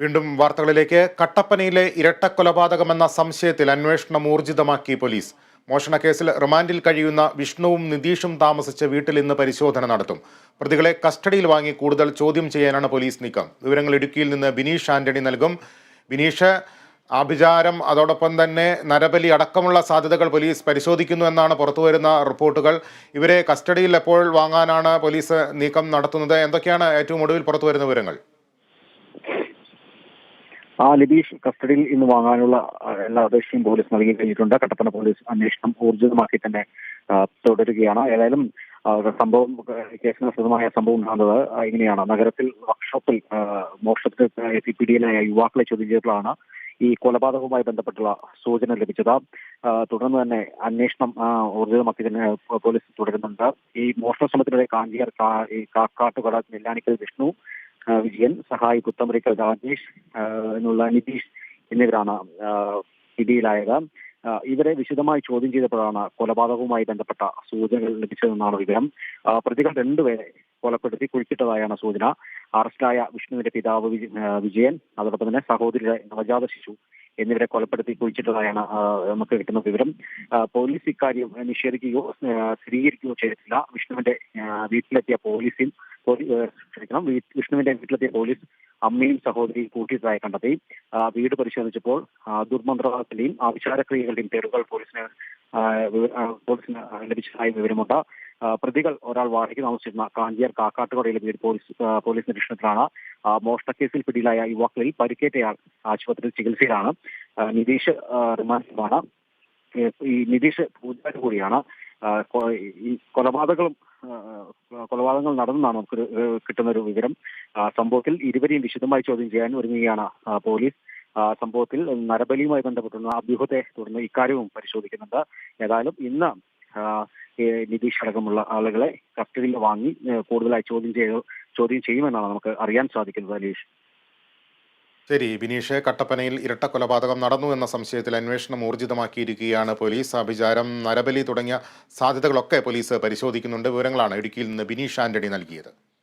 വീണ്ടും വാർത്തകളിലേക്ക്. കട്ടപ്പനയിലെ ഇരട്ട കൊലപാതകമെന്ന സംശയത്തിൽ അന്വേഷണം ഊർജിതമാക്കി പോലീസ്. മോഷണക്കേസിൽ റിമാൻഡിൽ കഴിയുന്ന വിഷ്ണുവും നിതീഷും താമസിച്ച വീട്ടിൽ ഇന്ന് പരിശോധന നടത്തും. പ്രതികളെ കസ്റ്റഡിയിൽ വാങ്ങി കൂടുതൽ ചോദ്യം ചെയ്യാനാണ് പോലീസ് നീക്കം. വിവരങ്ങൾ ഇടുക്കിയിൽ നിന്ന് ബിനീഷ് ആന്റണി നൽകും. ബിനീഷ് ആഭിചാരം അതോടൊപ്പം തന്നെ നരബലി അടക്കമുള്ള സാധ്യതകൾ പോലീസ് പരിശോധിക്കുന്നു എന്നാണ് പുറത്തുവരുന്ന റിപ്പോർട്ടുകൾ. ഇവരെ കസ്റ്റഡിയിൽ എപ്പോൾ വാങ്ങാനാണ് പോലീസ് നീക്കം നടത്തുന്നത്? എന്തൊക്കെയാണ് ഏറ്റവും ഒടുവിൽ പുറത്തുവരുന്ന വിവരങ്ങൾ? ആ ലബീഷ് കസ്റ്റഡിയിൽ ഇന്ന് വാങ്ങാനുള്ള എല്ലാ അപേക്ഷയും പോലീസ് നൽകി കഴിഞ്ഞിട്ടുണ്ട്. കട്ടപ്പന പോലീസ് അന്വേഷണം ഊർജിതമാക്കി തന്നെ തുടരുകയാണ്. ഏതായാലും സംഭവം കേസിന് വിശദമായ സംഭവം ഉണ്ടാകുന്നത് ഇങ്ങനെയാണ്. നഗരത്തിൽ വർക്ക്ഷോപ്പിൽ മോഷണത്തിൽ എത്തി പിടിയിലായ യുവാക്കളെ ചോദ്യം ചെയ്തപ്പോഴാണ് ഈ കൊലപാതകവുമായി ബന്ധപ്പെട്ടുള്ള സൂചന ലഭിച്ചത്. തുടർന്ന് തന്നെ അന്വേഷണം ഊർജിതമാക്കി തന്നെ പോലീസ് തുടരുന്നുണ്ട്. ഈ മോഷണ ശ്രമത്തിനിടെ കാഞ്ചിയാർ കാക്കാട്ടുകട നെല്ലാനിക്കൽ വിഷ്ണു വിജയൻ സഹായി പുത്തമ്പരിക്കൽ രാജേഷ് എന്നുള്ള നിതീഷ് എന്നിവരാണ് പിടിയിലായത്. ഇവരെ വിശദമായി ചോദ്യം ചെയ്തപ്പോഴാണ് കൊലപാതകവുമായി ബന്ധപ്പെട്ട സൂചനകൾ ലഭിച്ചതെന്നാണ് വിവരം. പ്രതികൾ രണ്ടുപേരെ കൊലപ്പെടുത്തി കുഴിച്ചിട്ടതായാണ് സൂചന. അറസ്റ്റിലായ വിഷ്ണുവിന്റെ പിതാവ് വിജയൻ അതോടൊപ്പം തന്നെ സഹോദരിയുടെ നവജാത ശിശു എന്നിവരെ കൊലപ്പെടുത്തി കുഴിച്ചിട്ടതായാണ് നമുക്ക് കിട്ടുന്ന വിവരം. പോലീസ് ഇക്കാര്യം നിഷേധിക്കുകയോ സ്ഥിരീകരിക്കുകയോ ചെയ്തിട്ടില്ല. വിഷ്ണുവിന്റെ വീട്ടിലെത്തിയ പോലീസിൽ ക്ഷമിക്കണം വിഷ്ണുവിന്റെ വീട്ടിലെത്തിയ പോലീസ് അമ്മയും സഹോദരിയും കൂട്ടിയതായി കണ്ടെത്തി. വീട് പരിശോധിച്ചപ്പോൾ ദുർമന്ത്രവാദത്തിന്റെയും ആവിഷ്കാരക്രിയകളുടെയും പേരുകൾ പോലീസിന് പോലീസിന് ലഭിച്ചതായി വിവരമുണ്ട്. പ്രതികൾ ഒരാൾ വാടകയ്ക്ക് താമസിച്ചിരുന്ന കാഞ്ചിയാർ കാക്കാട്ടുകടയിലെ വീട് പോലീസ് പോലീസ് നിരീക്ഷണത്തിലാണ്. ആ, മോഷണക്കേസിൽ പിടിയിലായ യുവാക്കളിൽ പരിക്കേറ്റയാൾ ആശുപത്രിയിൽ ചികിത്സയിലാണ്. നിതീഷ് റിമാൻഡിലാണ് ഈ നിതീഷ് പൂജാരി കൂടിയാണ്. ഈ കൊലപാതകങ്ങളും കൊലപാതകങ്ങൾ നടന്നെന്നാണ് നമുക്ക് കിട്ടുന്ന ഒരു വിവരം. സംഭവത്തിൽ ഇരുവരെയും വിശദമായി ചോദ്യം ചെയ്യാൻ ഒരുങ്ങുകയാണ് പോലീസ്. സംഭവത്തിൽ നരബലിയുമായി ബന്ധപ്പെട്ടുള്ള അഭ്യൂഹത്തെ തുടർന്ന് ഇക്കാര്യവും പരിശോധിക്കുന്നുണ്ട്. ഏതായാലും ഇന്ന് നിതീഷ് അടക്കമുള്ള ആളുകളെ കസ്റ്റഡിയിൽ വാങ്ങി കൂടുതലായി ചോദ്യം ചെയ്ത് ചോദ്യം ചെയ്യുമെന്നാണ് നമുക്ക് അറിയാൻ സാധിക്കുന്നത് അനീഷ്. ശരി ബിനീഷ് കട്ടപ്പനയിൽ ഇരട്ട കൊലപാതകം നടന്നു എന്ന സംശയത്തിൽ അന്വേഷണം ഊർജിതമാക്കിയിരിക്കുകയാണ് പോലീസ്. അഭിചാരം നരബലി തുടങ്ങിയ സാധ്യതകളൊക്കെ പോലീസ് പരിശോധിക്കുന്നുണ്ട്. വിവരങ്ങളാണ് ഇടുക്കിയിൽ നിന്ന് ബിനീഷ് ആന്റണി നൽകിയത്.